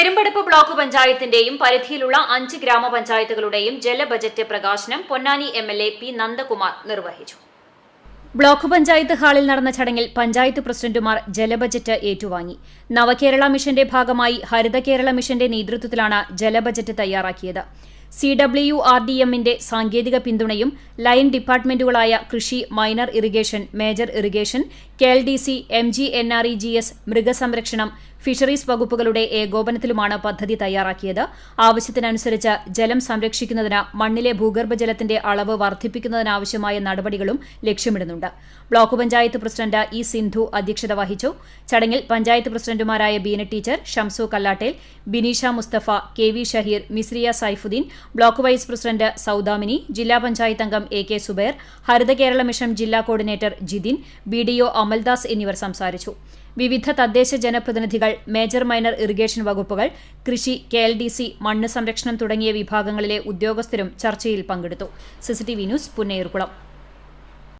Perumpadappu block പഞ്ചായത്തിന്റെയും പരിധിയിലുള്ള അഞ്ച് ഗ്രാമപഞ്ചായത്തുകളുടെയും ജലബജറ്റ് പ്രകാശനം Ponnani M L A P Nandakumar നിർവഹിച്ചു. ബ്ലോക്ക് പഞ്ചായത്ത് ഹാളിൽ നടന്ന ചടങ്ങിൽ പഞ്ചായത്ത് പ്രസിഡന്റുമാർ ജലബജറ്റ് ഏറ്റുവാങ്ങി. നവകേരള മിഷന്റെ ഭാഗമായി ഹരിതകേരള മിഷന്റെ നേതൃത്വത്തിലാണ് ജലബജറ്റ് തയ്യാറാക്കിയത്. സി ഡബ്ല്യു ആർ ഡി എമ്മിന്റെ സാങ്കേതിക പിന്തുണയും ലൈൻ ഡിപ്പാർട്ട്മെന്റുകളായ കൃഷി minor irrigation major irrigation K L D C M G N R E G S മൃഗസംരക്ഷണം ഫിഷറീസ് വകുപ്പുകളുടെ ഏകോപനത്തിലുമാണ് പദ്ധതി തയ്യാറാക്കിയത്. ആവശ്യത്തിനനുസരിച്ച് ജലം സംരക്ഷിക്കുന്നതിന് മണ്ണിലെ ഭൂഗർഭജലത്തിന്റെ അളവ് വർദ്ധിപ്പിക്കുന്നതിനാവശ്യമായ നടപടികളും ലക്ഷ്യമിടുന്നുണ്ട്. Block panchayat president E Sindhu അധ്യക്ഷത വഹിച്ചു. ചടങ്ങിൽ പഞ്ചായത്ത് പ്രസിഡന്റുമാരായ Beena teacher Shamsu Kallattel Bineesha Mustafa K V Shaheer Misriya Saifuddin block vice president Soudamini ജില്ലാ പഞ്ചായത്ത് അംഗം A K Zubair Haritha Kerala mission ജില്ലാ coordinator Jithin B D O Amaldas എന്നിവർ സംസാരിച്ചു. വിവിധ തദ്ദേശ ജനപ്രതിനിധികൾ മേജർ മൈനർ ഇറിഗേഷൻ വകുപ്പുകൾ കൃഷി കെ എൽ ഡി സി മണ്ണ് സംരക്ഷണം തുടങ്ങിയ വിഭാഗങ്ങളിലെ ഉദ്യോഗസ്ഥരും ചർച്ചയിൽ പങ്കെടുത്തു. CCTV news Punnayurkulam